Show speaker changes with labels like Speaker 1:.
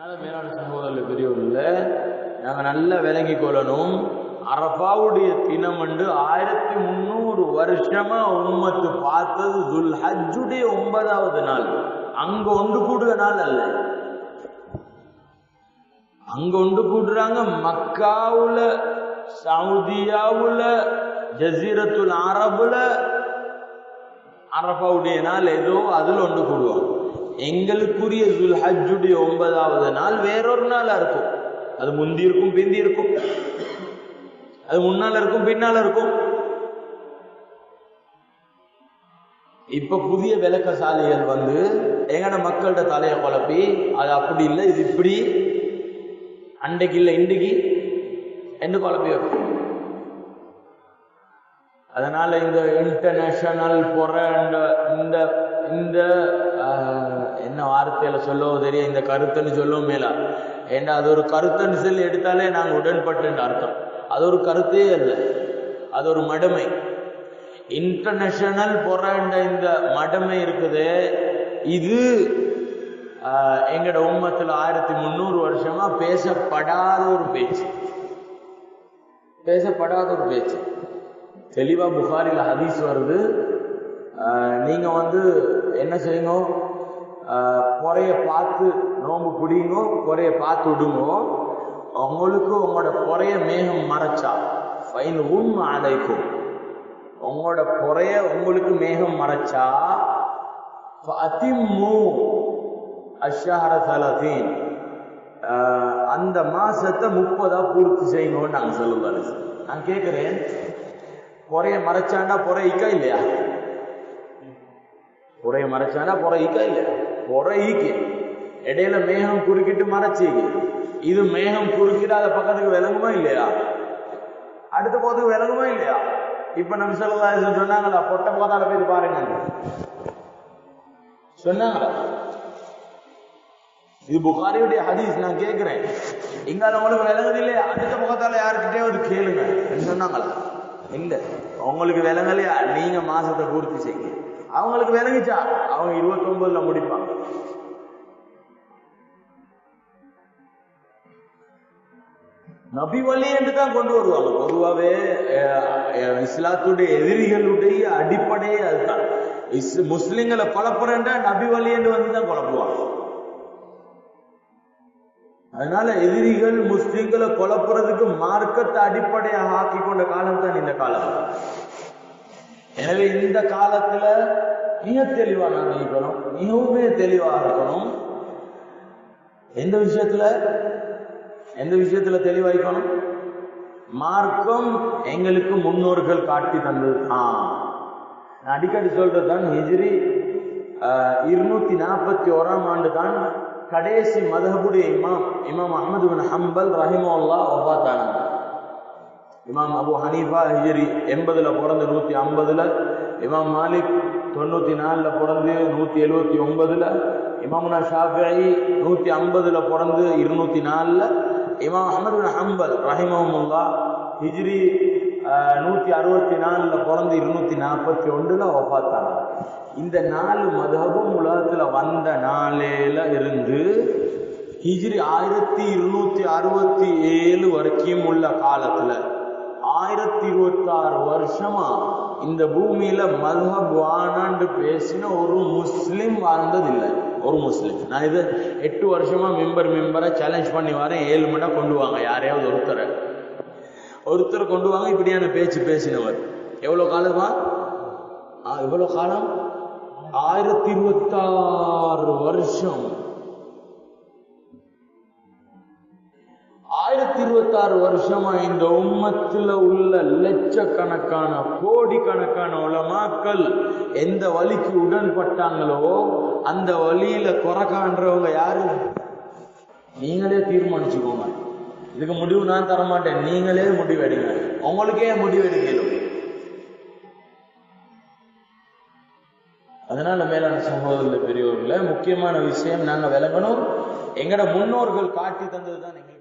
Speaker 1: அதனால மேலான சகோதரர்கள் பெரியவர்கள நாங்க நல்லா விளங்கி கொள்ளணும். அரபாவுடைய தினம் வந்து ஆயிரத்தி முந்நூறு வருஷமா உம்மத்து பார்த்தது துல் ஹஜ்ஜுடைய ஒன்பதாவது நாள். அங்க ஒன்று கூடுற நாள் அல்ல. அங்க ஒன்று கூடுறாங்க மக்காவுல சவுதியாவுல ஜசீரத்துல் அரபுல. அரபாவுடைய நாள் ஏதோ அதுல ஒன்று கூடுவாங்க. எங்களுக்குரிய துல் ஹஜ்ஜுடைய ஒன்பதாவது நாள் வேறொரு நாளா இருக்கும். அது முந்தி இருக்கும் பிந்தி இருக்கும். அது முன்னால இருக்கும் பின்னால இருக்கும். இப்ப புதிய விளக்கசாலிகள் வந்து எங்கட மக்கள்கிட்ட தலையை குழப்பி அது அப்படி இல்லை இது இப்படி. அன்றைக்கு இல்லை இன்றைக்கு என்று குழப்பி வைப்போம். அதனால இந்த இன்டர்நேஷனல் பொற இந்த இந்த ஆஹ், என்ன வார்த்தையில சொல்லவும் தெரியும் இந்த கருத்துன்னு சொல்லவும் மேலா. ஏன்னா அது ஒரு கருத்துன்னு சொல்லி எடுத்தாலே நாங்க உடன்பட்டுன்னு அர்த்தம். அது ஒரு கருத்தே அல்ல. அது ஒரு மடமை. இன்டர்நேஷனல் போராண்ட இந்த மடமை இருக்குது. இது ஆஹ், எங்கட உம்மத்தில் ஆயிரத்தி முந்நூறு வருஷமா பேசப்படாத ஒரு பேச்சு. பேசப்படாத ஒரு பேச்சு. தெளிவா புகாரில ஹதீஸ் வருது. ஆஹ், நீங்க வந்து என்ன செய்யுங்க? ஆஹ், குறைய பார்த்து நோம்பு பிடிங்கோ குறைய பார்த்து விடுங்கோ. உங்களுக்கு உங்களோட குறைய மேகம் மறைச்சா. ஃபைன் உம் அடைக்கும் உங்களோட குறைய உங்களுக்கு மேகம் மறைச்சா. அதிமு அஷஹர தலதீன் அந்த மாசத்தை முப்பதா பூர்த்தி செய்யணும்னு நாங்க சொல்லுவாரு நான் கேட்குறேன் குறைய மறைச்சாண்டா குறையிக்கா இல்லையா? புறைய மறைச்சானா பொறை ஈக்கா இல்லையா பொறை ஈக்கு. இடையில மேகம் குறுக்கிட்டு மறைச்சிக்கு இது மேகம் குறுக்கிடாத பக்கத்துக்கு விளங்குமா இல்லையா? அடுத்த போதுக்கு விளங்குமா இல்லையா? இப்ப நம்ம சொல்லலாம் சொன்னாங்களா பொட்ட போதால போய் பாருங்க சொன்னாங்களா? இது புகாரியுடைய ஹதீஸ் நான் கேட்கிறேன் இங்க அது உங்களுக்கு விளங்குது இல்லையா? அடுத்த முகத்தால யாருக்கிட்டே ஒரு கேளுங்க சொன்னாங்களா? இல்ல அவங்களுக்கு விளங்கலையா நீங்க மாசத்தை பூர்த்தி செய்யுங்க. அவங்களுக்கு விளங்குச்சா அவங்க இருபத்தி ஒன்பதுல முடிப்பாங்க. நபி வழி என்று தான் கொண்டு வருவாங்க. பொதுவாகவே இஸ்லாத்துடைய எதிரிகளுடைய அடிப்படையே அதுதான். இஸ் முஸ்லிம்களை குழப்புறேன்டா நபி வழி என்று வந்து தான் குழப்புவாங்க. அதனால எதிரிகள் முஸ்லிம்களை குழப்புறதுக்கு மார்க்கத்தை அடிப்படையாக ஆக்கி கொண்ட காலம் தான் இந்த காலம். எனவே இந்த காலத்துல மிக தெளிவா நாங்க இருக்கணும். மிகவுமே தெளிவா இருக்கணும். எந்த விஷயத்துல? எந்த விஷயத்துல தெளிவாய்க்கணும் மார்க்கம் எங்களுக்கு முன்னோர்கள் காட்டி தந்தது. ஆ. நான் அடிக்கடி சொல்றது தான் ஹிஜ்ரி இருநூத்தி நாற்பத்தி ஓராம் ஆண்டு தான் கடைசி மதஹபுடைய இமாம் இமாம் அஹமது பின் ஹம்பல் ரஹிமோல்லா ஒபாத்தானாங்க இமாம் அபு ஹனீஃபா ஹிஜ்ரி எண்பதுல பிறந்து நூத்தி ஐம்பதுல இமாம் மாலிக் தொண்ணூத்தி நாலுல பிறந்து நூத்தி எழுபத்தி ஒன்பதுல இமாமுனா ஷாஃபி நூத்தி ஐம்பதுல பிறந்து இருநூத்தி நாலுல இமாம் அஹமது ஹம்பல் ரஹிமஹமுல்லா ஹிஜ்ரி நூற்றி நூத்தி அறுபத்தி நாலுல பிறந்து இருநூத்தி நாற்பத்தி ஒன்றுல ஒப்பாத்தாங்க இந்த நாலு மதபும் உலகத்துல வந்த நாளேல இருந்து ஹிஜ்ரி ஆயிரத்தி இருநூத்தி அறுபத்தி ஏழு வரைக்கும் உள்ள காலத்துல ஆயிரத்தி இருபத்தி ஆறு வருஷமா இந்த பூமியில மதுஹப் வானான்னு பேசின ஒரு முஸ்லிம் வாழ்ந்ததில்லை. ஒரு முஸ்லிம். நான் இது எட்டு வருஷமா மெம்பர் மெம்பரை சேலஞ்ச் பண்ணி வரேன். ஏழு மட்டும் கொண்டு வாங்க. யாரையாவது ஒருத்தரை. ஒருத்தர் கொண்டு வாங்க. இப்படியான பேச்சு பேசினவர். எவ்வளோ காலமா? இவ்வளோ காலம்? ஆயிரத்தி இருபத்தாறு வருஷம். அறுபத்தாறு வருஷமா இந்த உம்மத்துல உள்ள லட்சக்கணக்கான கோடிக்கணக்கான உலமாக்கள் எந்த வழிக்கு உடன்பட்டாங்களோ அந்த வழியில குறை காண்றவங்க யாரு? நீங்களே தீர்மானிச்சுக்கோங்க. இதுக்கு முடிவு நான் தர மாட்டேன் நீங்களே முடிவெடுங்க. உங்களுக்கே முடிவெடுக்கணும் அதனால மேலான சகோதரர்கள் பெரியவர்களை முக்கியமான விஷயம் நாங்க விளங்கணும். எங்கட முன்னோர்கள் காட்டி தந்ததுதான் எங்களுக்கு